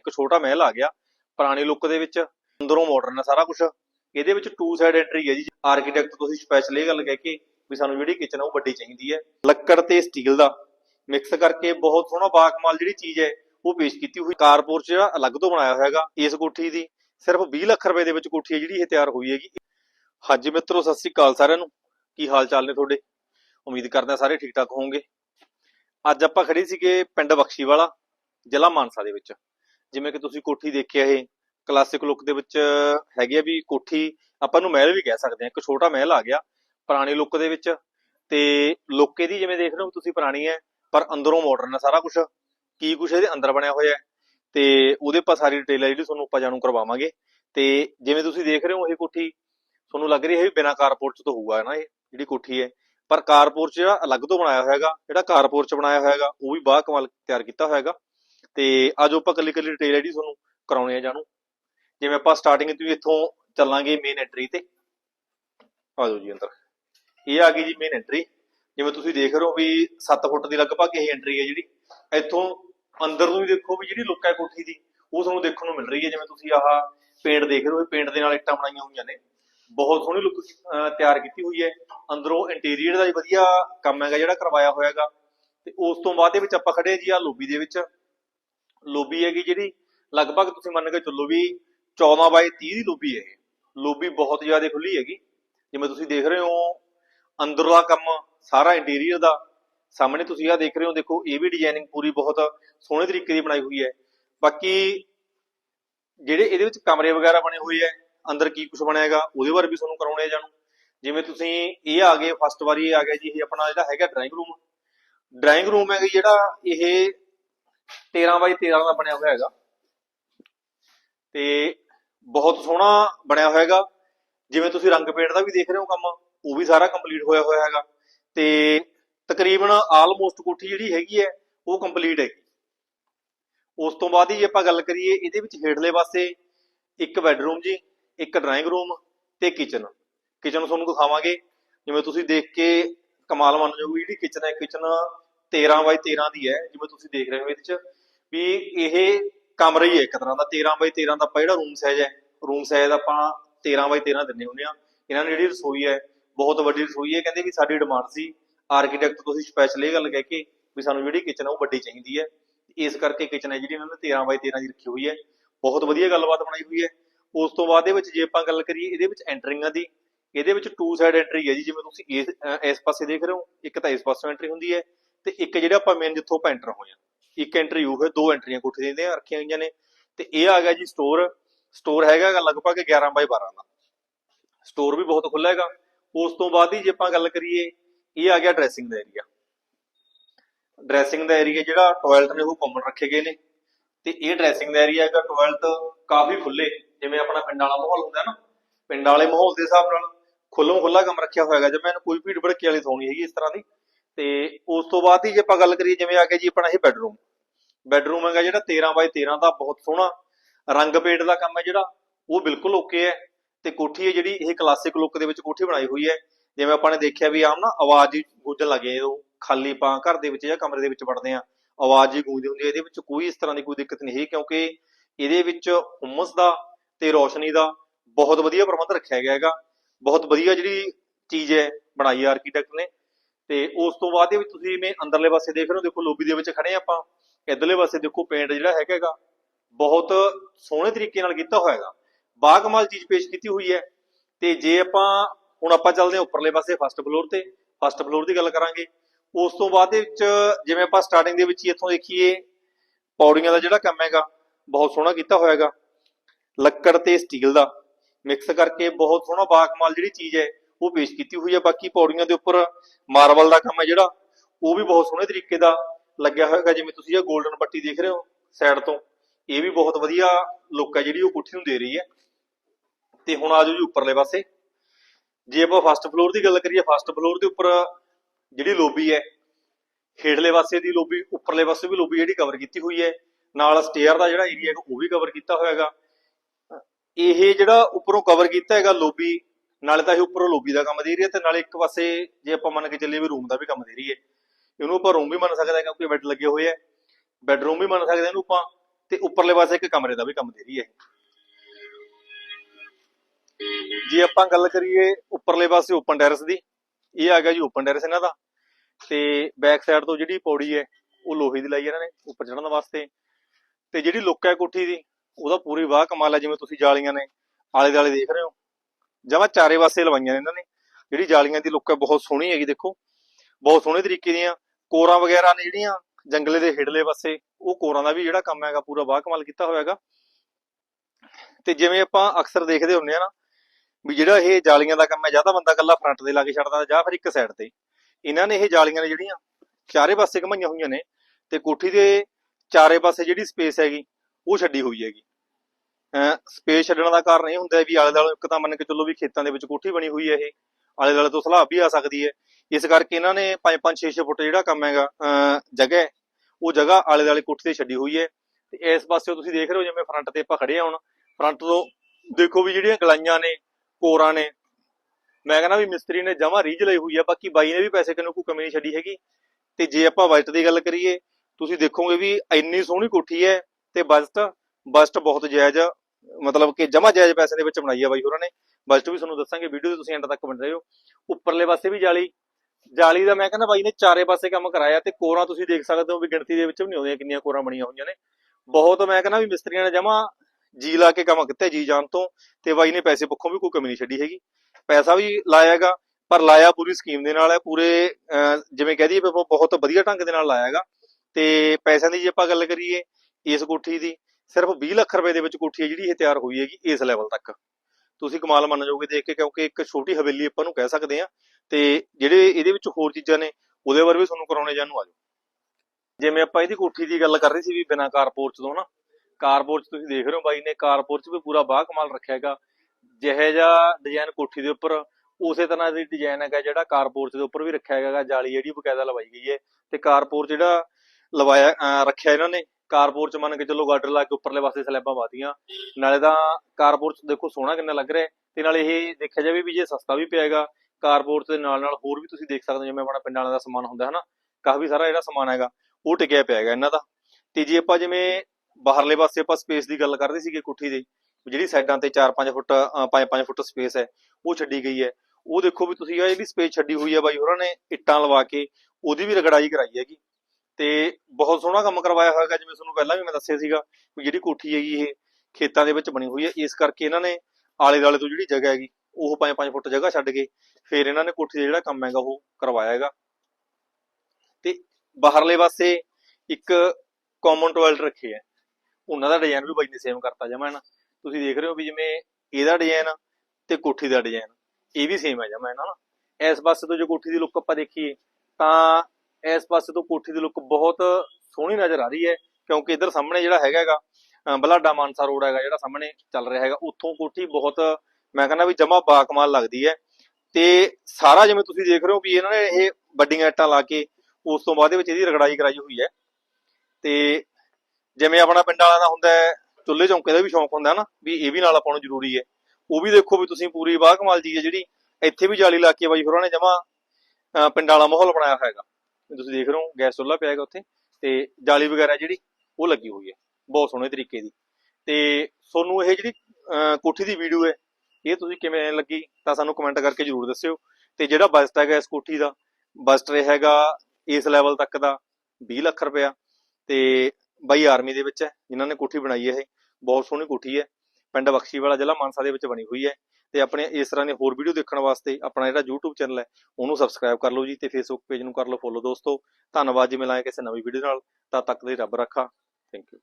ਇੱਕ ਛੋਟਾ ਮਹਿਲ ਆ ਗਿਆ, ਪੁਰਾਣੇ ਲੁੱਕ ਦੇ ਵਿੱਚ, ਅੰਦਰੋਂ ਮਾਡਰਨ ਹੈ ਸਾਰਾ ਕੁਝ ਇਹਦੇ ਵਿੱਚ ਟੂ ਸਾਈਡ ਐਂਟਰੀ ਹੈ ਜੀ। ਆਰਕੀਟੈਕਟ ਤੁਸੀਂ ਸਪੈਸ਼ਲ ਇਹ ਗੱਲ ਕਹਿ ਕੇ ਵੀ ਸਾਨੂੰ ਜਿਹੜੀ ਕਿਚਨ ਉਹ ਵੱਡੀ ਚਾਹੀਦੀ ਹੈ ਲੱਕੜ ਤੇ ਸਟੀਲ ਦਾ। ਮਿਕਸ ਕਰਕੇ ਬਹੁਤ ਸੋਹਣਾ ਬਾਕਮਾਲ ਜਿਹੜੀ ਚੀਜ਼ ਹੈ, ਉਹ ਪੇਸ਼ ਕੀਤੀ ਹੋਈ। ਕਾਰਪੋਰ ਜਿਹੜਾ ਅਲੱਗ ਤੋਂ ਬਣਾਇਆ ਹੋਇਆ ਹੈਗਾ ਇਸ ਕੋਠੀ ਦੀ। ਸਿਰਫ 20 ਲੱਖ ਰੁਪਏ ਦੇ ਵਿੱਚ ਕੋਠੀ ਹੈ ਜਿਹੜੀ ਇਹ ਤਿਆਰ ਹੋਈ ਹੈਗੀ। ਹਾਂਜੀ ਮਿੱਤਰੋ, ਸਤਿ ਸ੍ਰੀ ਅਕਾਲ ਸਾਰਿਆਂ ਨੂੰ। ਕੀ ਹਾਲ ਚਾਲ ਨੇ ਤੁਹਾਡੇ? ਉਮੀਦ ਕਰਦੇ ਸਾਰੇ ਠੀਕ ਠਾਕ ਹੋਵੋਗੇ। ਅੱਜ ਆਪਾਂ ਖੜੇ ਸੀਗੇ ਪਿੰਡ ਬਖਸ਼ੀ ਵਾਲਾ, ਜ਼ਿਲ੍ਹਾ ਮਾਨਸਾ ਦੇ ਵਿੱਚ। ਜਿਵੇਂ ਕਿ ਤੁਸੀਂ ਕੋਠੀ ਦੇਖਿਆ ਇਹ ਕਲਾਸਿਕ ਲੁੱਕ ਦੇ ਵਿੱਚ ਹੈਗੀ ਆ ਵੀ ਕੋਠੀ, ਆਪਾਂ ਨੂੰ ਮਹਿਲ ਵੀ ਕਹਿ ਸਕਦੇ ਹਾਂ, ਇੱਕ ਛੋਟਾ ਮਹਿਲ ਆ ਗਿਆ, ਪੁਰਾਣੀ ਲੁੱਕ ਦੇ ਵਿੱਚ, ਤੇ ਲੁੱਕ ਇਹਦੀ ਜਿਵੇਂ ਦੇਖ ਰਹੇ ਹੋ ਤੁਸੀਂ ਪੁਰਾਣੀ ਹੈ, ਪਰ ਅੰਦਰੋਂ ਮਾਡਰਨ ਹੈ ਸਾਰਾ ਕੁਝ ਕੀ ਕੁਝ ਇਹਦੇ ਅੰਦਰ ਬਣਿਆ ਹੋਇਆ ਹੈ, ਤੇ ਉਹਦੇ ਆਪਾਂ ਸਾਰੀ ਡਿਟੇਲ ਹੈ ਜਿਹੜੀ ਤੁਹਾਨੂੰ ਆਪਾਂ ਜਾਣੂ ਕਰਵਾਵਾਂਗੇ, ਤੇ ਜਿਵੇਂ ਤੁਸੀਂ ਦੇਖ ਰਹੇ ਹੋ ਇਹ ਕੋਠੀ, ਤੁਹਾਨੂੰ ਲੱਗ ਰਹੀ ਹੈ ਵੀ ਬਿਨਾਂ ਕਾਰਪੋਰਟ ਚ ਤੋਂ ਹੋਊਗਾ ਨਾ ਇਹ, ਜਿਹੜੀ ਕੋਠੀ ਹੈ, ਪਰ ਕਾਰਪੋਰਚ ਜਿਹੜਾ ਅਲੱਗ ਤੋਂ ਬਣਾਇਆ ਹੋਇਆ ਹੈਗਾ ਜਿਹੜਾ ਕਾਰਪੋਰਚ ਬਣਾਇਆ ਹੋਇਆ ਹੈਗਾ ਉਹ ਵੀ ਬਾਹ ਕਮਾਲ ਤਿਆਰ ਕੀਤਾ ਹੋਇਆ ਹੈਗਾ ਤੇ ਅੱਜ ਆਪਾਂ ਕੱਲੀ ਕੱਲੀ ਡਿਟੇਲ ਜਿਹੜੀ ਤੁਹਾਨੂੰ ਕਰਾਉਣੀ ਹੈ ਜਾਣੂ। ਜਿਵੇਂ ਆਪਾਂ ਸਟਾਰਟਿੰਗ ਤੋਂ ਇੱਥੋਂ ਚੱਲਾਂਗੇ ਮੇਨ ਐਂਟਰੀ ਤੇ। ਆ ਜਾਓ ਜੀ ਅੰਦਰ। ਇਹ ਆ ਗਈ ਜੀ ਮੇਨ ਐਂਟਰੀ ਜਿਵੇਂ ਤੁਸੀਂ ਦੇਖ ਰਹੇ ਹੋ ਵੀ 7 ਫੁੱਟ ਦੀ ਲਗਭਗ ਇਹ ਐਂਟਰੀ ਹੈ ਜਿਹੜੀ। ਇੱਥੋਂ ਅੰਦਰ ਨੂੰ ਵੀ ਦੇਖੋ ਵੀ ਜਿਹੜੀ ਲੁੱਕ ਹੈ ਕੋਠੀ ਦੀ, ਉਹ ਤੁਹਾਨੂੰ ਦੇਖਣ ਨੂੰ ਮਿਲ ਰਹੀ ਹੈ ਜਿਵੇਂ ਤੁਸੀਂ ਆਹ ਪੇਂਟ ਦੇਖ ਰਹੇ ਹੋ ਪੇਂਟ ਦੇ ਨਾਲ ਇੱਟਾਂ ਬਣਾਈਆਂ ਹੋਈਆਂ ਨੇ। ਬਹੁਤ ਸੋਹਣੀ ਲੁੱਕ ਤਿਆਰ ਕੀਤੀ ਹੋਈ ਹੈ। ਅੰਦਰੋਂ ਇੰਟੀਰੀਅਰ ਦਾ ਵੀ ਵਧੀਆ ਕੰਮ ਹੈਗਾ ਜਿਹੜਾ ਕਰਵਾਇਆ ਹੋਇਆ ਹੈਗਾ ਤੇ ਉਸ ਤੋਂ ਬਾਅਦ ਦੇ ਵਿੱਚ ਆਪਾਂ ਖੜੇ ਜੀ ਆ ਲੋਬੀ ਦੇ ਵਿੱਚ। ਲੋਬੀ ਹੈਗੀ ਜਿਹੜੀ, ਲਗਭਗ ਤੁਸੀਂ ਮੰਨ ਕੇ ਚੱਲੋ ਵੀ 14 ਬਾਈ 30 ਦੀ ਲੋਬੀ ਹੈ ਇਹ। ਲੋਬੀ ਬਹੁਤ ਜ਼ਿਆਦਾ ਖੁੱਲੀ ਹੈਗੀ। ਜਿਵੇਂ ਤੁਸੀਂ ਦੇਖ ਰਹੇ ਹੋ, ਅੰਦਰਲਾ ਕੰਮ ਸਾਰਾ ਇੰਟੀਰੀਅਰ ਦਾ। ਸਾਹਮਣੇ ਤੁਸੀਂ ਆ ਦੇਖ ਰਹੇ ਹੋ, ਦੇਖੋ, ਇਹ ਵੀ ਡਿਜ਼ਾਈਨਿੰਗ ਪੂਰੀ ਬਹੁਤ ਸੋਹਣੇ ਤਰੀਕੇ ਦੀ ਬਣਾਈ ਹੋਈ ਹੈ। ਬਾਕੀ ਜਿਹੜੇ ਇਹਦੇ ਵਿੱਚ ਕਮਰੇ ਵਗੈਰਾ ਬਣੇ ਹੋਏ ਹੈ, ਅੰਦਰ ਕੀ ਕੁਝ ਬਣਿਆ ਹੈਗਾ, ਉਹਦੇ ਬਾਰੇ ਵੀ ਤੁਹਾਨੂੰ ਕਰਾਉਣੇ ਆ ਜਾਣੂ। ਜਿਵੇਂ ਤੁਸੀਂ ਇਹ ਆ ਗਏ ਫਸਟ ਵਾਰੀ ਇਹ ਆ ਗਿਆ ਜੀ, ਇਹ ਆਪਣਾ ਜਿਹੜਾ ਹੈਗਾ ਡਰਾਇੰਗ ਰੂਮ ਡਰਾਇੰਗ ਰੂਮ ਹੈਗਾ ਜਿਹੜਾ, ਇਹ 13 ਬਾਈ 13 ਦਾ ਬਣਿਆ ਹੋਇਆ ਹੈਗਾ। ਤੇ ਬਹੁਤ ਸੋਹਣਾ ਬਣਿਆ ਹੋਇਆ ਹੈਗਾ ਜਿਵੇਂ ਤੁਸੀਂ ਰੰਗ ਪੇਂਟ ਦਾ ਵੀ ਦੇਖ ਰਹੇ ਹੋ ਕੰਮ, ਉਹ ਵੀ ਸਾਰਾ ਕੰਪਲੀਟ ਹੋਇਆ ਹੋਇਆ ਹੈਗਾ। ਤੇ ਤਕਰੀਬਨ ਆਲਮੋਸਟ ਕੋਠੀ ਜਿਹੜੀ ਹੈਗੀ ਹੈ, ਉਹ ਕੰਪਲੀਟ ਹੈਗੀ। ਉਸ ਤੋਂ ਬਾਅਦ ਹੀ ਆਪਾਂ ਗੱਲ ਕਰੀਏ ਇਹਦੇ ਵਿੱਚ ਹੇਠਲੇ ਪਾਸੇ ਇੱਕ ਬੈੱਡਰੂਮ ਜੀ, ਇੱਕ ਡਰਾਇੰਗ ਰੂਮ ਤੇ ਕਿਚਨ ਕਿਚਨ ਤੁਹਾਨੂੰ ਦਿਖਾਵਾਂਗੇ। ਜਿਵੇਂ ਤੁਸੀਂ ਦੇਖ ਕੇ ਕਮਾਲ ਮੰਨ ਜਾਓਗੇ ਜਿਹੜੀ ਕਿਚਨ ਹੈ ਕਿਚਨ 13 ਬਾਈ 13 ਦੀ ਹੈ, ਜਿਵੇਂ ਤੁਸੀਂ ਦੇਖ ਰਹੇ ਹੋ ਇਹਦੇ ਚ, ਵੀ ਇਹ ਕਮਰਾ ਹੀ ਹੈ ਇੱਕ ਤਰ੍ਹਾਂ ਦਾ 13 ਬਾਈ 13 ਦਾ ਆਪਾਂ ਜਿਹੜਾ ਰੂਮ ਸਾਈਜ਼ ਹੈ ਰੂਮ ਸਾਈਜ਼ ਆਪਾਂ 13 ਬਾਈ 13 ਦਿੰਨੇ ਹੁੰਦੇ ਆ ਇਹਨਾਂ ਨੇ ਜਿਹੜੀ ਰਸੋਈ ਹੈ, ਬਹੁਤ ਵੱਡੀ ਰਸੋਈ ਹੈ, ਕਹਿੰਦੇ ਵੀ ਸਾਡੀ ਡਿਮਾਂਡ ਸੀ। ਆਰਕੀਟੈਕਟ ਤੁਸੀਂ ਸਪੈਸ਼ਲ ਇਹ ਗੱਲ ਕਹਿ ਕੇ ਵੀ ਸਾਨੂੰ ਜਿਹੜੀ ਕਿਚਨ ਹੈ ਉਹ ਵੱਡੀ ਚਾਹੀਦੀ ਹੈ। ਇਸ ਕਰਕੇ ਕਿਚਨ ਹੈ ਜਿਹੜੀ ਇਹਨਾਂ ਨੇ 13 ਬਾਈ 13 ਦੀ ਰੱਖੀ ਹੋਈ ਹੈ। ਬਹੁਤ ਵਧੀਆ ਗੱਲਬਾਤ ਬਣਾਈ ਹੋਈ ਹੈ। ਉਸ ਤੋਂ ਬਾਅਦ ਦੇ ਵਿੱਚ ਜੇ ਆਪਾਂ ਗੱਲ ਕਰੀਏ, ਇਹਦੇ ਵਿੱਚ ਐਂਟਰਿੰਗਾਂ ਦੀ, ਇਹਦੇ ਵਿੱਚ ਟੂ ਸਾਈਡ ਐਂਟਰੀ ਹੈ ਜੀ, ਜਿਵੇਂ ਤੁਸੀਂ ਇਸ ਇਸ ਪਾਸੇ ਦੇਖ ਰਹੇ ਹੋ, ਇੱਕ ਤਾਂ ਇਸ ਪਾਸੋਂ ਐਂਟਰੀ ਹੁੰਦੀ ਹੈ ਤੇ ਇੱਕ ਜਿਹੜਾ ਆਪਾਂ ਮੇਨ ਜਿੱਥੋਂ ਆਪਾਂ ਐਂਟਰ ਹੋਏ ਆ, ਇੱਕ ਐਂਟਰੀ ਉਹ ਹੈ, ਦੋ ਐਂਟਰੀਆਂ ਕੋਠੇ ਦੀਆਂ ਰੱਖੀਆਂ ਗਈਆਂ ਨੇ, ਤੇ ਇਹ ਆ ਗਿਆ ਜੀ ਸਟੋਰ ਸਟੋਰ ਹੈਗਾ ਲਗਭਗ 11 ਬਾਈ 12 ਦਾ। ਸਟੋਰ ਵੀ ਬਹੁਤ ਖੁੱਲ੍ਹਾ ਹੈਗਾ। ਉਸ ਤੋਂ ਬਾਅਦ ਹੀ ਜੇ ਆਪਾਂ ਗੱਲ ਕਰੀਏ, ਇਹ ਆ ਗਿਆ ਡਰੈਸਿੰਗ ਦਾ ਏਰੀਆ ਡਰੈਸਿੰਗ ਦਾ ਏਰੀਆ ਜਿਹੜਾ ਟਾਇਲਟ ਨੇ ਉਹ ਕਾਮਨ ਰੱਖੇ ਗਏ ਨੇ। ਤੇ ਇਹ ਡਰੈਸਿੰਗ ਦਾ ਏਰੀਆ ਹੈਗਾ ਟਾਇਲਟ ਕਾਫੀ ਖੁੱਲੇ ਜਿਵੇਂ ਆਪਣਾ ਪਿੰਡ ਵਾਲਾ ਮਾਹੌਲ ਹੁੰਦਾ ਨਾ, ਪਿੰਡ ਵਾਲੇ ਮਾਹੌਲ ਦੇ ਹਿਸਾਬ ਨਾਲ ਖੁੱਲੋਂ ਖੁੱਲਾ ਕੰਮ ਰੱਖਿਆ ਹੋਇਆ ਹੈਗਾ। ਜਿਵੇਂ ਇਹਨੂੰ ਕੋਈ ਭੀੜ ਭੜਕੇ ਵਾਲੀ ਸੌਣੀ ਹੈਗੀ ਇਸ ਤਰ੍ਹਾਂ ਦੀ। ਤੇ ਉਸ ਤੋਂ ਬਾਅਦ ਹੀ ਜੇ ਆਪਾਂ ਗੱਲ ਕਰੀਏ ਜਿਵੇਂ ਆ ਗਿਆ ਜੀ ਆਪਣਾ ਇਹ ਬੈੱਡਰੂਮ ਬੈੱਡਰੂਮ ਹੈਗਾ ਜਿਹੜਾ 13 ਬਾਈ 13 ਦਾ ਬਹੁਤ ਸੋਹਣਾ ਰੰਗ ਪੇਂਟ ਦਾ ਕੰਮ ਹੈ ਜਿਹੜਾ, ਉਹ ਬਿਲਕੁਲ ਓਕੇ ਹੈ। ਤੇ ਕੋਠੀ ਹੈ ਜਿਹੜੀ, ਇਹ ਕਲਾਸਿਕ ਲੁੱਕ ਦੇ ਵਿੱਚ ਕੋਠੀ ਬਣਾਈ ਹੋਈ ਹੈ। ਜਿਵੇਂ ਆਪਾਂ ਨੇ ਦੇਖਿਆ ਵੀ ਆਮ ਨਾ, ਆਵਾਜ਼ ਹੀ ਗੂੰਜਣ ਲੱਗੇ ਜਦੋਂ ਖਾਲੀ ਆਪਾਂ ਘਰ ਦੇ ਵਿੱਚ ਜਾਂ ਕਮਰੇ ਦੇ ਵਿੱਚ ਵੜਦੇ ਆ ਆਵਾਜ਼ ਹੀ ਗੂੰਜਦੀ ਹੁੰਦੀ ਹੈ। ਇਹਦੇ ਵਿੱਚ ਕੋਈ ਇਸ ਤਰ੍ਹਾਂ ਦੀ ਕੋਈ ਦਿੱਕਤ ਨਹੀਂ ਹੈ ਕਿਉਂਕਿ ਇਹਦੇ ਵਿੱਚ ਹੁਮਸ ਦਾ ਤੇ ਰੋਸ਼ਨੀ ਦਾ ਬਹੁਤ ਵਧੀਆ ਪ੍ਰਬੰਧ ਰੱਖਿਆ ਗਿਆ ਹੈਗਾ। ਬਹੁਤ ਵਧੀਆ ਜਿਹੜੀ ਚੀਜ਼ ਹੈ ਬਣਾਈ ਆਰਕੀਟੈਕਟ ਨੇ। ਤੇ ਉਸ ਤੋਂ ਬਾਅਦ ਇਹ ਵਿੱਚ ਤੁਸੀਂ ਮੈਂ ਅੰਦਰਲੇ ਪਾਸੇ ਦੇਖ ਰਹੇ ਹੋ, ਦੇਖੋ ਲੋਬੀ ਦੇ ਵਿੱਚ ਖੜੇ ਆਪਾਂ। ਇਧਰਲੇ ਪਾਸੇ ਦੇਖੋ ਪੇਂਟ ਜਿਹੜਾ ਹੈਗਾ ਬਹੁਤ ਸੋਹਣੇ ਤਰੀਕੇ ਨਾਲ ਕੀਤਾ ਹੋਇਆ ਹੈਗਾ। ਬਾਕਮਾਲ ਚੀਜ਼ ਪੇਸ਼ ਕੀਤੀ ਹੋਈ ਹੈ। ਤੇ ਜੇ ਆਪਾਂ ਹੁਣ ਆਪਾਂ ਚੱਲਦੇ ਹਾਂ ਉੱਪਰਲੇ ਪਾਸੇ ਫਸਟ ਫਲੋਰ ਤੇ ਫਸਟ ਫਲੋਰ ਦੀ ਗੱਲ ਕਰਾਂਗੇ। ਉਸ ਤੋਂ ਬਾਅਦ ਦੇ ਵਿੱਚ ਜਿਵੇਂ ਆਪਾਂ ਸਟਾਰਟਿੰਗ ਦੇ ਵਿੱਚ ਇੱਥੋਂ ਦੇਖੀਏ, ਪੌੜੀਆਂ ਦਾ ਜਿਹੜਾ ਕੰਮ ਹੈਗਾ, ਬਹੁਤ ਸੋਹਣਾ ਕੀਤਾ ਹੋਇਆ ਹੈਗਾ। ਲੱਕੜ ਤੇ ਸਟੀਲ ਦਾ। ਮਿਕਸ ਕਰਕੇ ਬਹੁਤ ਸੋਹਣਾ ਬਾਗ਼ਮਾਲ ਜਿਹੜੀ ਚੀਜ਼ ਹੈ ਉਹ ਪੇਸ਼ ਕੀਤੀ ਹੋਈ ਹੈ ਬਾਕੀ ਪੌੜੀਆਂ ਦੇ ਉੱਪਰ ਮਾਰਬਲ ਦਾ ਕੰਮ ਹੈ ਜਿਹੜਾ, ਉਹ ਵੀ ਬਹੁਤ ਸੋਹਣੇ ਤਰੀਕੇ ਦਾ ਲੱਗਿਆ ਹੋਇਆ ਜਿਵੇਂ ਤੁਸੀਂ ਇਹ 골ਡਨ ਪੱਟੀ ਦੇਖ ਰਹੇ ਹੋ ਸਾਈਡ ਤੋਂ, ਇਹ ਵੀ ਬਹੁਤ ਵਧੀਆ ਲੁੱਕ ਹੈ ਜਿਹੜੀ ਉਹ ਕੋਠੀ ਨੂੰ ਦੇ ਰਹੀ ਹੈ। ਤੇ ਹੁਣ ਆ ਜੀ ਉੱਪਰਲੇ ਪਾਸੇ। ਜੇ ਆਪਾਂ ਫਸਟ ਫਲੋਰ ਦੀ ਗੱਲ ਕਰੀਏ ਫਸਟ ਫਲੋਰ ਦੇ ਉੱਪਰ ਜਿਹੜੀ ਲੋਬੀ ਹੈ, ਹੇਠਲੇ ਪਾਸੇ ਦੀ ਲੋਬੀ ਉੱਪਰਲੇ ਪਾਸੇ ਵੀ ਲੋਬੀ ਜਿਹੜੀ ਕਵਰ ਕੀਤੀ ਹੋਈ ਹੈ, ਨਾਲ ਸਟੇਅਰ ਦਾ ਜਿਹੜਾ ਏਰੀਆ ਹੈਗਾ, ਉਹ ਵੀ ਕਵਰ ਕੀਤਾ ਹੋਇਆ ਹੈਗਾ ਇਹ ਜਿਹੜਾ ਉੱਪਰੋਂ ਕਵਰ ਕੀਤਾ ਹੈਗਾ ਲੋਬੀ ਨਾਲੇ ਤਾਂ ਇਹ ਉੱਪਰੋਂ ਲੋਬੀ ਦਾ ਕੰਮ ਦੇ ਰਹੀ ਹੈ ਤੇ ਨਾਲੇ ਇੱਕ ਪਾਸੇ ਜੇ ਆਪਾਂ ਮੰਨ ਕੇ ਚੱਲੀਏ ਵੀ ਰੂਮ ਦਾ ਵੀ ਕੰਮ ਦੇ ਰਹੀ ਹੈ। ਇਹਨੂੰ ਆਪਾਂ ਰੂਮ ਵੀ ਮੰਨ ਸਕਦੇ ਹਾਂ ਕਿਉਂਕਿ ਬੈੱਡ ਲੱਗੇ ਹੋਏ ਆ ਬੈੱਡਰੂਮ ਵੀ ਮੰਨ ਸਕਦੇ ਹਾਂ ਇਹਨੂੰ ਆਪਾਂ ਤੇ ਉੱਪਰਲੇ ਪਾਸੇ ਇੱਕ ਕਮਰੇ ਦਾ ਵੀ ਕੰਮ ਦੇ ਰਹੀ ਹੈ। ਜੇ ਆਪਾਂ ਗੱਲ ਕਰੀਏ ਉੱਪਰਲੇ ਪਾਸੇ ਓਪਨ ਟੈਰੇਸ ਦੀ, ਇਹ ਆ ਗਿਆ ਜੀ ਓਪਨ ਟੈਰੇਸ ਇਹਨਾਂ ਦਾ। ਤੇ ਬੈਕ ਸਾਈਡ ਤੋਂ ਜਿਹੜੀ ਪੌੜੀ ਹੈ, ਉਹ ਲੋਹੇ ਦੀ ਲਾਈ ਇਹਨਾਂ ਨੇ, ਉੱਪਰ ਚੜਨ ਵਾਸਤੇ। ਤੇ ਜਿਹੜੀ ਲੁੱਕ ਹੈ ਕੋਠੀ ਦੀ, ਉਹਦਾ ਪੂਰੀ ਵਾਹ ਕਮਾਲ ਹੈ, ਜਿਵੇਂ ਤੁਸੀਂ ਜਾਲੀਆਂ ਨੇ ਆਲੇ ਦੁਆਲੇ ਦੇਖ ਰਹੇ ਹੋ। ਜਮਾ ਚਾਰੇ ਪਾਸੇ ਲਵਾਈਆਂ ਨੇ ਇਹਨਾਂ ਨੇ। ਜਿਹੜੀ ਜਾਲੀਆਂ ਦੀ ਲੁੱਕ ਹੈ ਬਹੁਤ ਸੋਹਣੀ ਹੈਗੀ, ਦੇਖੋ। ਬਹੁਤ ਸੋਹਣੇ ਤਰੀਕੇ ਦੀਆਂ ਕੋਰਾਂ ਵਗੈਰਾ ਨੇ ਜਿਹੜੀਆਂ, ਜੰਗਲੇ ਦੇ ਹੇਠਲੇ ਪਾਸੇ। ਉਹ ਕੋਰਾਂ ਦਾ ਵੀ ਜਿਹੜਾ ਕੰਮ ਹੈਗਾ, ਪੂਰਾ ਵਾਹ ਕਮਾਲ ਕੀਤਾ ਹੋਇਆ ਹੈਗਾ। ਤੇ ਜਿਵੇਂ ਆਪਾਂ ਅਕਸਰ ਦੇਖਦੇ ਹੁੰਦੇ ਆ ਨਾ, ਵੀ ਜਿਹੜਾ ਇਹ ਜਾਲੀਆਂ ਦਾ ਕੰਮ ਹੈ, ਜਾਂ ਤਾਂ ਬੰਦਾ ਇਕੱਲਾ ਫਰੰਟ ਦੇ ਲਾ ਕੇ ਛੱਡਦਾ, ਜਾਂ ਫਿਰ ਇੱਕ ਸਾਈਡ ਤੇ। ਇਹਨਾਂ ਨੇ ਇਹ ਜਾਲੀਆਂ ਨੇ ਜਿਹੜੀਆਂ, ਚਾਰੇ ਪਾਸੇ ਘਮਾਈਆਂ ਹੋਈਆਂ ਨੇ, ਤੇ ਕੋਠੀ ਦੇ ਚਾਰੇ ਪਾਸੇ ਜਿਹੜੀ ਸਪੇਸ ਹੈਗੀ, ਉਹ ਛੱਡੀ ਹੋਈ ਹੈਗੀ। ਸਪੇਸ ਛੱਡਣ ਦਾ ਕਾਰਨ ਇਹ ਹੁੰਦਾ ਹੈ ਵੀ ਆਲੇ ਦੁਆਲੇ ਇੱਕ ਤਾਂ ਮੰਨ ਕੇ ਚੱਲੋ ਵੀ ਖੇਤਾਂ ਦੇ ਵਿੱਚ ਕੋਠੀ ਬਣੀ ਹੋਈ ਹੈ ਇਹ ਆਲੇ ਦੁਆਲੇ ਤੋਂ ਸਲਾਬ ਵੀ ਆ ਸਕਦੀ ਹੈ। ਇਸ ਕਰਕੇ ਇਹਨਾਂ ਨੇ 5-5 6-6 ਫੁੱਟ ਜਿਹੜਾ ਕੰਮ ਹੈਗਾ ਜਗ੍ਹਾ ਹੈ, ਉਹ ਜਗ੍ਹਾ ਆਲੇ ਦੁਆਲੇ ਕੋਠੀ ਤੇ ਛੱਡੀ ਹੋਈ ਹੈ। ਤੇ ਇਸ ਪਾਸੇ ਤੁਸੀਂ ਦੇਖ ਰਹੇ ਹੋ ਜਿਵੇਂ ਫਰੰਟ ਤੇ ਆਪਾਂ ਖੜੇ ਹਾਂ ਹੁਣ ਫਰੰਟ ਤੋਂ ਦੇਖੋ ਵੀ ਜਿਹੜੀਆਂ ਗਲਾਈਆਂ ਨੇ ਕੋਰਾਂ ਨੇ ਮੈਂ ਕਹਿੰਦਾ ਵੀ ਮਿਸਤਰੀ ਨੇ ਜਮਾ ਰੀਝ ਲਈ ਹੋਈ ਆ ਬਾਕੀ ਬਾਈ ਨੇ ਵੀ ਪੈਸੇ ਕਿਨੂੰ ਕੋਈ ਕਮੀ ਨਹੀਂ ਛੱਡੀ ਹੈਗੀ। ਤੇ ਜੇ ਆਪਾਂ ਬਜਟ ਦੀ ਗੱਲ ਕਰੀਏ ਤੁਸੀਂ ਦੇਖੋਗੇ ਵੀ ਇੰਨੀ ਸੋਹਣੀ ਕੋਠੀ ਹੈ ਤੇ ਬਜਟ ਬਜਟ ਬਹੁਤ ਜਾਇਜ਼ ਮਤਲਬ ਕਿ ਜਮਾ ਜਾਇਜ਼ ਪੈਸੇ ਦੇ ਵਿੱਚ ਬਣਾਈ ਆ ਬਾਈ ਹੋਰਾਂ ਨੇ। ਬਜਟ ਵੀ ਤੁਹਾਨੂੰ ਦੱਸਾਂਗੇ ਵੀਡੀਓ ਤੁਸੀਂ ਐਂਡ ਤੱਕ ਬਣ ਰਹੇ ਉੱਪਰਲੇ ਪਾਸੇ ਵੀ ਜਾਲੀ। ਜਾਲੀ ਦਾ ਮੈਂ ਕਹਿੰਦਾ ਬਾਈ ਨੇ ਚਾਰੇ ਪਾਸੇ ਕੰਮ ਕਰਾਇਆ ਤੇ ਕੋਰਾਂ ਤੁਸੀਂ ਦੇਖ ਸਕਦੇ ਹੋ ਵੀ ਗਿਣਤੀ ਦੇ ਵਿੱਚ ਵੀ ਨਹੀਂ ਆਉਂਦੀਆਂ ਕਿੰਨੀਆਂ ਕੋਰਾਂ ਬਣੀਆਂ ਹੋਈਆਂ ਨੇ। ਬਹੁਤ ਮੈਂ ਕਹਿੰਦਾ ਵੀ ਮਿਸਤਰੀਆਂ ਨੇ ਜਮਾ ਜੀ ਲਾ ਕੇ ਕੰਮ ਕੀਤਾ ਜੀ ਜਾਨ ਤੋਂ ਤੇ ਬਾਈ ਨੇ ਪੈਸੇ ਪੱਖੋਂ ਵੀ ਕੋਈ ਕਮੀ ਨਹੀਂ ਛੱਡੀ ਹੈਗੀ। ਪੈਸਾ ਵੀ ਲਾਇਆਗਾ ਪਰ ਲਾਇਆ ਪੂਰੀ ਸਕੀਮ ਦੇ ਨਾਲ ਹੈ ਪੂਰੇ ਅਹ, ਜਿਵੇਂ ਕਹਿ ਦਈਏ ਬਹੁਤ- ਬਹੁਤ ਵਧੀਆ ਢੰਗ ਦੇ ਨਾਲ ਲਾਇਆਗਾ। ਤੇ ਪੈਸਿਆਂ ਦੀ ਜੇ ਆਪਾਂ ਗੱਲ ਕਰੀਏ ਇਸ ਕੋਠੀ ਦੀ ਸਿਰਫ 20 ਲੱਖ ਰੁਪਏ ਦੇ ਵਿੱਚ ਕੋਠੀ ਹੈ ਜਿਹੜੀ ਇਹ ਤਿਆਰ ਹੋਈ ਹੈਗੀ ਇਸ ਲੈਵਲ ਤੱਕ। ਤੁਸੀਂ ਕਮਾਲ ਮੰਨ ਜਾਓਗੇ ਦੇਖ ਕੇ, ਕਿਉਂਕਿ ਇੱਕ ਛੋਟੀ ਹਵੇਲੀ ਆਪਾਂ ਨੂੰ ਕਹਿ ਸਕਦੇ ਆ ਤੇ ਜਿਹੜੇ ਇਹਦੇ ਵਿੱਚ ਹੋਰ ਚੀਜ਼ਾਂ ਨੇ, ਉਹਦੇ ਬਾਰੇ ਵੀ ਤੁਹਾਨੂੰ ਕਰਾਉਣੇ ਜਾਣੂ ਆਜੋ ਜਿਵੇਂ ਆਪਾਂ ਇਹਦੀ ਕੋਠੀ ਦੀ ਗੱਲ ਕਰ ਰਹੇ ਸੀ ਵੀ ਬਿਨਾਂ ਕਾਰਪੋਰਚ ਤੋਂ ਨਾ ਕਾਰਪੋਰਚ ਤੁਸੀਂ ਦੇਖ ਰਹੇ ਹੋ ਬਾਈ ਨੇ ਕਾਰਪੋਰਚ ਵੀ ਪੂਰਾ ਬਾਹ ਕਮਾਲ ਰੱਖਿਆ ਹੈਗਾ। ਜਿਹੇ ਜਿਹਾ ਡਿਜ਼ਾਈਨ ਕੋਠੀ ਦੇ ਉੱਪਰ, ਉਸੇ ਤਰ੍ਹਾਂ ਦੀ ਡਿਜ਼ਾਈਨ ਹੈਗਾ ਜਿਹੜਾ ਕਾਰਪੋਰਚ ਦੇ ਉੱਪਰ ਵੀ ਰੱਖਿਆ ਹੈਗਾ ਜਾਲੀ ਜਿਹੜੀ ਬਕਾਇਦਾ ਲਵਾਈ ਗਈ ਹੈ। ਤੇ ਕਾਰਪੋਰਚ ਜਿਹੜਾ ਲਵਾਇਆ ਰੱਖਿਆ ਇਹਨਾਂ ਨੇ ਕਾਰਪੋਰਟ ਚ ਮੰਨ ਕੇ ਚੱਲੋ ਗਾਡਰ ਲਾ ਕੇ ਉੱਪਰਲੇ ਪਾਸੇ ਸਲੈਬਾਂ ਪਾਤੀਆਂ। ਨਾਲੇ ਤਾਂ ਕਾਰਪੋਰਚ ਦੇਖੋ ਸੋਹਣਾ ਕਿੰਨਾ ਲੱਗ ਰਿਹਾ ਤੇ ਨਾਲੇ ਇਹ ਦੇਖਿਆ ਜਾਵੇ ਵੀ ਜੇ ਸਸਤਾ ਵੀ ਪਿਆਗਾ ਕਾਰਪੋਰਚ ਦੇ ਨਾਲ ਨਾਲ ਹੋਰ ਵੀ ਤੁਸੀਂ ਦੇਖ ਸਕਦੇ ਹੋ ਜਿਵੇਂ ਆਪਣਾ ਪਿੰਡ ਵਾਲਿਆਂ ਦਾ ਸਮਾਨ ਹੁੰਦਾ ਹੈ ਨਾ, ਕਾਫੀ ਸਾਰਾ ਜਿਹੜਾ ਸਮਾਨ ਹੈਗਾ, ਉਹ ਟਿਕਿਆ ਪਿਆ ਹੈਗਾ ਇਹਨਾਂ ਦਾ। ਤੇ ਜੇ ਆਪਾਂ ਜਿਵੇਂ ਬਾਹਰਲੇ ਪਾਸੇ ਆਪਾਂ ਸਪੇਸ ਦੀ ਗੱਲ ਕਰਦੇ ਸੀਗੇ ਕੋਠੀ ਦੀ, ਜਿਹੜੀ ਸਾਈਡਾਂ ਤੇ 4-5 ਫੁੱਟ 5-5 ਫੁੱਟ ਸਪੇਸ ਹੈ, ਉਹ ਛੱਡੀ ਗਈ ਹੈ। ਉਹ ਦੇਖੋ ਵੀ ਤੁਸੀਂ ਇਹ ਜਿਹੜੀ ਸਪੇਸ ਛੱਡੀ ਹੋਈ ਹੈ ਬਾਈ ਹੋਰਾਂ ਨੇ ਇੱਟਾਂ ਲਵਾ ਕੇ, ਉਹਦੀ ਵੀ ਰਗੜਾਈ ਕਰਾਈ ਹੈਗੀ। ਤੇ ਬਹੁਤ ਸੋਹਣਾ ਕੰਮ ਕਰਵਾਇਆ ਹੋਇਆ ਹੈਗਾ, ਜਿਵੇਂ ਤੁਹਾਨੂੰ ਪਹਿਲਾਂ ਵੀ ਮੈਂ ਦੱਸਿਆ ਸੀਗਾ ਵੀ ਜਿਹੜੀ ਕੋਠੀ ਹੈਗੀ ਇਹ ਖੇਤਾਂ ਦੇ ਵਿੱਚ ਬਣੀ ਹੋਈ ਹੈ। ਇਸ ਕਰਕੇ ਇਹਨਾਂ ਨੇ ਆਲੇ ਦੁਆਲੇ ਤੋਂ ਜਿਹੜੀ ਜਗ੍ਹਾ ਹੈਗੀ, ਉਹ 5-5 ਫੁੱਟ ਜਗ੍ਹਾ ਛੱਡ ਕੇ ਫਿਰ ਇਹਨਾਂ ਨੇ ਕੋਠੀ ਦਾ ਜਿਹੜਾ ਕੰਮ ਹੈਗਾ ਉਹ ਕਰਵਾਇਆ ਹੈਗਾ। ਤੇ ਬਾਹਰਲੇ ਪਾਸੇ ਇੱਕ ਕਾਮਨ ਟਾਇਲਟ ਰੱਖੇ ਹੈ ਉਹਨਾਂ ਦਾ ਡਿਜ਼ਾਈਨ ਵੀ ਬਾਈ ਨੇ ਸੇਮ ਕਰਤਾ ਜਮਾ ਨਾ ਤੁਸੀਂ ਦੇਖ ਰਹੇ ਹੋ ਵੀ ਜਿਵੇਂ ਇਹਦਾ ਡਿਜ਼ਾਈਨ ਤੇ ਕੋਠੀ ਦਾ ਡਿਜ਼ਾਈਨ ਇਹ ਵੀ ਸੇਮ ਹੈ ਜਮਾ ਨਾ ਇਸ ਪਾਸੇ ਤੋਂ ਜੇ ਕੋਠੀ ਦੀ ਲੁੱਕ ਆਪਾਂ ਦੇਖੀਏ, ਤਾਂ ਇਸ ਪਾਸੇ ਤੋਂ ਕੋਠੀ ਦੀ ਲੁੱਕ ਬਹੁਤ ਸੋਹਣੀ ਨਜ਼ਰ ਆ ਰਹੀ ਹੈ, ਕਿਉਂਕਿ ਇਧਰ ਸਾਹਮਣੇ ਜਿਹੜਾ ਹੈਗਾ ਬਲਾਡਾ ਮਾਨਸਾ ਰੋਡ ਹੈਗਾ ਜਿਹੜਾ ਸਾਹਮਣੇ ਚੱਲ ਰਿਹਾ ਹੈਗਾ, ਉੱਥੋਂ ਕੋਠੀ ਬਹੁਤ, ਮੈਂ ਕਹਿੰਦਾ ਵੀ ਜਮਾ ਬਾਕਮਾਲ ਲੱਗਦੀ ਹੈ। ਤੇ ਸਾਰਾ ਜਿਵੇਂ ਤੁਸੀਂ ਦੇਖ ਰਹੇ ਹੋ ਵੀ ਇਹਨਾਂ ਨੇ ਇਹ ਵੱਡੀਆਂ ਇੱਟਾਂ ਲਾ ਕੇ ਉਸ ਤੋਂ ਬਾਅਦ ਵਿੱਚ ਇਹਦੀ ਰਗੜਾਈ ਕਰਾਈ ਹੋਈ ਹੈ। ਤੇ ਜਿਵੇਂ ਆਪਣਾ ਪਿੰਡ ਵਾਲਾ ਦਾ ਹੁੰਦਾ ਹੈ, ਚੁੱਲ੍ਹੇ ਚੌਂਕੇ ਦਾ ਵੀ ਸ਼ੌਂਕ ਹੁੰਦਾ ਨਾ, ਵੀ ਇਹ ਵੀ ਨਾਲ ਆਪਾਂ ਨੂੰ ਜ਼ਰੂਰੀ ਹੈ। ਉਹ ਵੀ ਦੇਖੋ ਵੀ ਤੁਸੀਂ ਪੂਰੀ ਬਾਹ ਕਮਾਲ ਚੀਜ਼ ਹੈ ਜਿਹੜੀ, ਇੱਥੇ ਵੀ ਜਾਲੀ ਲਾ ਕੇ ਬਾਈ ਹੋਰਾਂ ਨੇ ਜਮਾ ਪਿੰਡ ਵਾਲਾ ਮਾਹੌਲ ਬਣਾਇਆ ਹੋਇਆ ਹੈਗਾ। ਤੁਸੀਂ ਦੇਖ ਰਹੇ ਹੋ, ਗੈਸ ਚੁੱਲ੍ਹਾ ਪਿਆ ਹੈਗਾ ਉੱਥੇ ਤੇ ਜਾਲੀ ਵਗੈਰਾ ਜਿਹੜੀ ਉਹ ਲੱਗੀ ਹੋਈ ਹੈ, ਬਹੁਤ ਸੋਹਣੇ ਤਰੀਕੇ ਦੀ। ਤੇ ਤੁਹਾਨੂੰ ਇਹ ਜਿਹੜੀ ਕੋਠੀ ਦੀ ਵੀਡੀਓ ਹੈ, ਇਹ ਤੁਸੀਂ ਕਿਵੇਂ ਲੱਗੀ ਤਾਂ ਸਾਨੂੰ ਕਮੈਂਟ ਕਰਕੇ ਜਰੂਰ ਦੱਸਿਓ। ਤੇ ਜਿਹੜਾ ਬਜਟ ਹੈਗਾ ਇਸ ਕੋਠੀ ਦਾ ਬਜਟ ਹੈਗਾ ਇਸ ਲੈਵਲ ਤੱਕ ਦਾ 20 ਲੱਖ ਰੁਪਇਆ। ਤੇ ਬਾਈ ਆਰਮੀ ਦੇ ਵਿੱਚ ਹੈ, ਜਿਨ੍ਹਾਂ ਨੇ ਕੋਠੀ ਬਣਾਈ ਹੈ ਇਹ, ਬਹੁਤ ਸੋਹਣੀ ਕੋਠੀ ਹੈ। ਪਿੰਡ ਬਖਸ਼ੀ ਵਾਲਾ ਜ਼ਿਲ੍ਹਾ ਮਾਨਸਾ ਦੇ ਵਿੱਚ ਬਣੀ ਹੋਈ ਹੈ। ਤੇ ਆਪਣੇ ਇਸ ਤਰ੍ਹਾਂ ਦੇ ਹੋਰ ਵੀਡੀਓ ਦੇਖਣ ਵਾਸਤੇ ਆਪਣਾ ਜਿਹੜਾ YouTube ਚੈਨਲ ਹੈ, ਉਹਨੂੰ ਸਬਸਕ੍ਰਾਈਬ ਕਰ ਲਓ ਜੀ ਤੇ Facebook ਪੇਜ ਨੂੰ ਕਰ ਲਓ ਫੋਲੋ ਦੋਸਤੋ। ਧੰਨਵਾਦ ਜੀ, ਮਿਲਾਂਗੇ ਕਿਸੇ ਨਵੀਂ ਵੀਡੀਓ ਨਾਲ। ਤਦ ਤੱਕ ਦੇ ਰੱਬ ਰੱਖਾ। Thank you